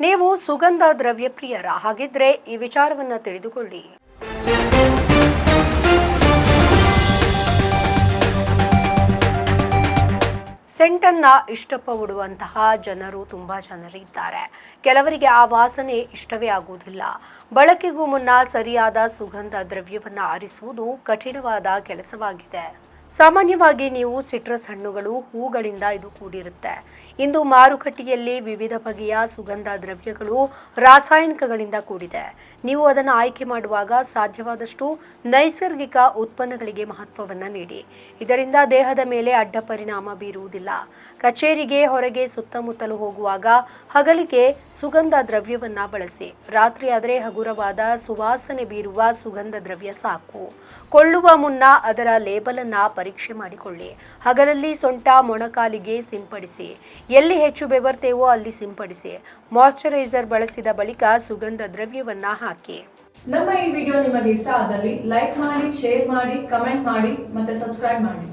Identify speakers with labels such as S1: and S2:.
S1: ನೀವು ಸುಗಂಧ ದ್ರವ್ಯ ಪ್ರಿಯರ ಹಾಗಿದ್ರೆ ಈ ವಿಚಾರವನ್ನ ತಿಳಿದುಕೊಳ್ಳಿ. ಸೆಂಟನ್ನ ಇಷ್ಟಪಡುವಂತಹ ಜನರು ತುಂಬ ಜನರಿದ್ದಾರೆ. ಕೆಲವರಿಗೆ ಆ ವಾಸನೆ ಇಷ್ಟವೇ ಆಗುವುದಿಲ್ಲ. ಬಳಕೆಗೂ ಮುನ್ನ ಸರಿಯಾದ ಸುಗಂಧ ದ್ರವ್ಯವನ್ನು ಆರಿಸುವುದು ಕಠಿಣವಾದ ಕೆಲಸವಾಗಿದೆ. ಸಾಮಾನ್ಯವಾಗಿ ನೀವು ಸಿಟ್ರಸ್ ಹಣ್ಣುಗಳು, ಹೂಗಳಿಂದ ಇದು ಕೂಡಿರುತ್ತೆ. ಇಂದು ಮಾರುಕಟ್ಟೆಯಲ್ಲಿ ವಿವಿಧ ಬಗೆಯ ಸುಗಂಧ ದ್ರವ್ಯಗಳು ರಾಸಾಯನಿಕಗಳಿಂದ ಕೂಡಿದೆ. ನೀವು ಅದನ್ನು ಆಯ್ಕೆ ಮಾಡುವಾಗ ಸಾಧ್ಯವಾದಷ್ಟು ನೈಸರ್ಗಿಕ ಉತ್ಪನ್ನಗಳಿಗೆ ಮಹತ್ವವನ್ನು ನೀಡಿ. ಇದರಿಂದ ದೇಹದ ಮೇಲೆ ಅಡ್ಡ ಪರಿಣಾಮ ಬೀರುವುದಿಲ್ಲ. ಕಚೇರಿಗೆ ಹೊರಗೆ ಸುತ್ತಮುತ್ತಲು ಹೋಗುವಾಗ ಹಗಲಿಗೆ ಸುಗಂಧ ದ್ರವ್ಯವನ್ನು ಬಳಸಿ. ರಾತ್ರಿ ಆದರೆ ಹಗುರವಾದ ಸುವಾಸನೆ ಬೀರುವ ಸುಗಂಧ ದ್ರವ್ಯ ಸಾಕು. ಕೊಳ್ಳುವ ಮುನ್ನ ಅದರ ಲೇಬಲ್ ಅನ್ನ ಪರೀಕ್ಷೆ ಮಾಡಿಕೊಳ್ಳಿ. ಹಗಲಲ್ಲಿ ಸೊಂಟ ಮೊಣಕಾಲಿಗೆ ಸಿಂಪಡಿಸಿ. ಎಲ್ಲಿ ಹೆಚ್ಚು ಬೆವರ್ತೇವೋ ಅಲ್ಲಿ ಸಿಂಪಡಿಸಿ. ಮಾಯಶ್ಚರೈಸರ್ ಬಳಸಿದ ಬಳಿಕ ಸುಗಂಧ ದ್ರವ್ಯವನ್ನ ಹಾಕಿ.
S2: ನಮ್ಮ ಈ ವಿಡಿಯೋ ನಿಮಗೆ ಇಷ್ಟ ಆದಲ್ಲಿ ಲೈಕ್ ಮಾಡಿ, ಶೇರ್ ಮಾಡಿ, ಕಮೆಂಟ್ ಮಾಡಿ ಮತ್ತೆ ಸಬ್ಸ್ಕ್ರೈಬ್ ಮಾಡಿ.